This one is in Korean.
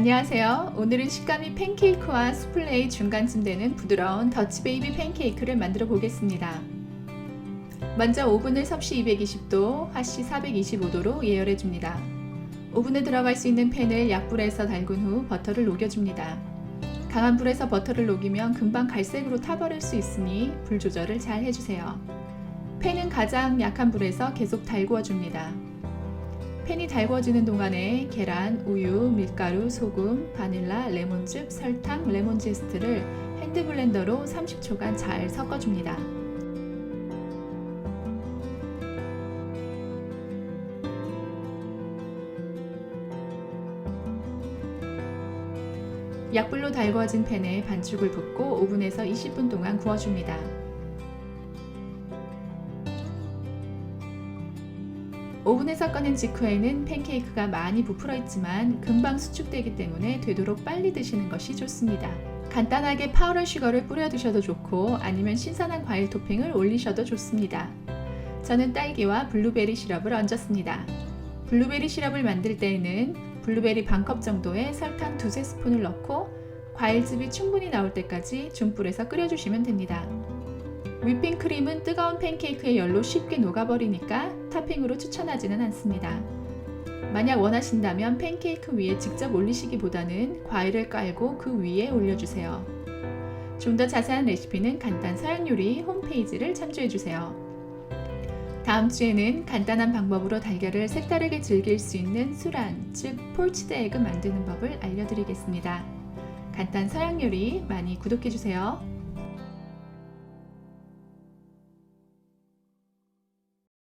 안녕하세요. 오늘은 식감이 팬케이크와 수플레이 중간쯤 되는 부드러운 더치 베이비 팬케이크를 만들어 보겠습니다. 먼저 오븐을 섭씨 220도, 화씨 425도로 예열해 줍니다. 오븐에 들어갈 수 있는 팬을 약불에서 달군 후 버터를 녹여줍니다. 강한 불에서 버터를 녹이면 금방 갈색으로 타버릴 수 있으니 불 조절을 잘 해주세요. 팬은 가장 약한 불에서 계속 달구어 줍니다. 팬이 달구어지는 동안에 계란, 우유, 밀가루, 소금, 바닐라, 레몬즙, 설탕, 레몬 제스트를 핸드 블렌더로 30초간 잘 섞어줍니다. 약불로 달구어진 팬에 반죽을 붓고 오븐에서 20분 동안 구워줍니다. 오븐에서 꺼낸 직후에는 팬케이크가 많이 부풀어 있지만 금방 수축되기 때문에 되도록 빨리 드시는 것이 좋습니다. 간단하게 파우더 슈거를 뿌려 드셔도 좋고 아니면 신선한 과일 토핑을 올리셔도 좋습니다. 저는 딸기와 블루베리 시럽을 얹었습니다. 블루베리 시럽을 만들 때에는 블루베리 반컵 정도의 설탕 두세 스푼을 넣고 과일즙이 충분히 나올 때까지 중불에서 끓여주시면 됩니다. 휘핑크림은 뜨거운 팬케이크의 열로 쉽게 녹아버리니까 토핑으로 추천하지는 않습니다. 만약 원하신다면 팬케이크 위에 직접 올리시기보다는 과일을 깔고 그 위에 올려주세요. 좀 더 자세한 레시피는 간단 서양 요리 홈페이지를 참조해주세요. 다음 주에는 간단한 방법으로 달걀을 색다르게 즐길 수 있는 수란, 즉 폴치드 에그 만드는 법을 알려드리겠습니다. 간단 서양 요리 많이 구독해주세요.